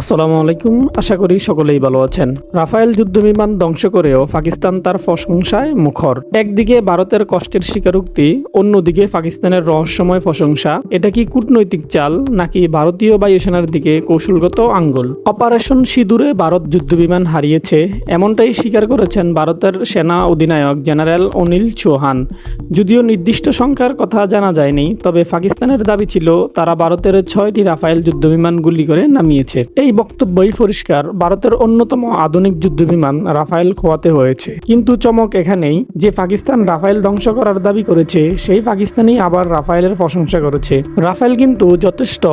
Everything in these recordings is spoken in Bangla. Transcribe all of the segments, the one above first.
আসসালামু আলাইকুম, আশা করি সকলেই ভালো আছেন। রাফায়েল যুদ্ধবিমান ধ্বংস করেও পাকিস্তান তার প্রশংসায় মুখর। একদিকে ভারতের কষ্টের স্বীকারোক্তি, অন্যদিকে পাকিস্তানের রহস্যময় প্রশংসা। এটা কি কূটনৈতিক চাল, নাকি ভারতীয় বায়ুসেনার দিকে কৌশলগত আঙ্গুল? অপারেশন সিঁদুরে ভারত যুদ্ধবিমান হারিয়েছে, এমনটাই স্বীকার করেছেন ভারতের সেনা অধিনায়ক জেনারেল অনিল চৌহান। যদিও নির্দিষ্ট সংখ্যার কথা জানা যায়নি, তবে পাকিস্তানের দাবি ছিল, তারা ভারতের ছয়টি রাফায়েল যুদ্ধবিমান গুলি করে নামিয়েছে। এই বক্তব্যই পরিষ্কার, ভারতের অন্যতম আধুনিক যুদ্ধবিমান রাফায়েল খোয়াতে হয়েছে। কিন্তু চমক এখানেই, যে পাকিস্তান রাফায়েল ধ্বংস করার দাবি করেছে, সেই পাকিস্তানই আবার রাফায়েলের প্রশংসা করেছে। রাফায়েল কিন্তু যথেষ্ট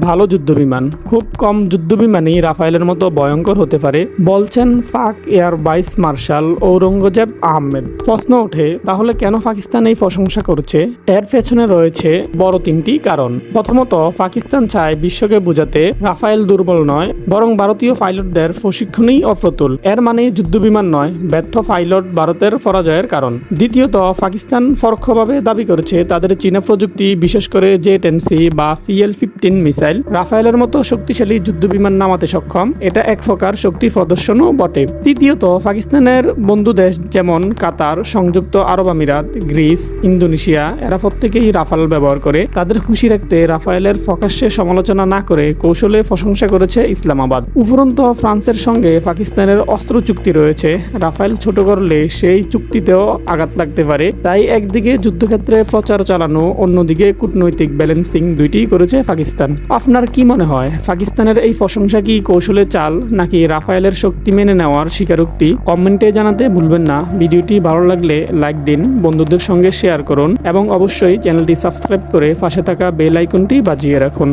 ভালো যুদ্ধবিমান। খুব কম যুদ্ধবিমানই রাফায়েলের মতো ভয়ঙ্কর হতে পারে, বলছেন Pak air vice marshal Aurangzeb Ahmed. প্রশ্ন ওঠে, তাহলে কেন পাকিস্তান এই প্রশংসা করছে? এর পেছনে রয়েছে বড় তিনটি কারণ। প্রথমত, পাকিস্তান চায় বিশ্বকে বোঝাতে রাফায়েল দুর্বল নয়। বরং ভারতীয় পাইলটদের প্রশিক্ষণই অপ্রতুল। এর মানে যুদ্ধবিমান নয়, ব্যর্থ পাইলট ভারতের পরাজয়ের কারণ। দ্বিতীয়ত, পাকিস্তান পরোক্ষভাবে দাবি করেছে তাদের চীনা প্রযুক্তি, বিশেষ করে জে টেন সি বা পিএল ফিফটিন মিসাইল, রাফায়েলের মতো শক্তিশালী যুদ্ধবিমান নামাতে সক্ষম। এটা এক প্রকার শক্তি প্রদর্শনও বটে। তৃতীয়ত, পাকিস্তানের বন্ধু দেশ যেমন কাতার, সংযুক্ত আরব আমিরাত, গ্রিস, ইন্দোনেশিয়া, এরা প্রত্যেকেই রাফাল ব্যবহার করে। তাদের খুশি রাখতে রাফায়েলের প্রকাশ্যে সমালোচনা না করে কৌশলে প্রশংসা করেছে ইসলামাবাদ। উপরন্ত, ফ্রান্সের সঙ্গে পাকিস্তানের অস্ত্র চুক্তি রয়েছে। রাফায়েল ছোট করলে সেই চুক্তিতেও আঘাত লাগতে পারে। তাই একদিকে যুদ্ধক্ষেত্রে প্রচার চালানো, অন্যদিকে কূটনৈতিক ব্যালেন্সিং দুইটিই করেছে পাকিস্তান। আপনার কি মনে হয়, পাকিস্তানের এই প্রশংসা কি কৌশলে চাল, নাকি রাফায়েলের শক্তি মেনে নেওয়ার স্বীকারোক্তি? কমেন্টে জানাতে ভুলবেন না। ভিডিওটি ভালো লাগলে লাইক দিন, বন্ধুদের সঙ্গে শেয়ার করুন, এবং অবশ্যই চ্যানেলটি সাবস্ক্রাইব করে পাশে থাকা বেল আইকনটি বাজিয়ে রাখুন।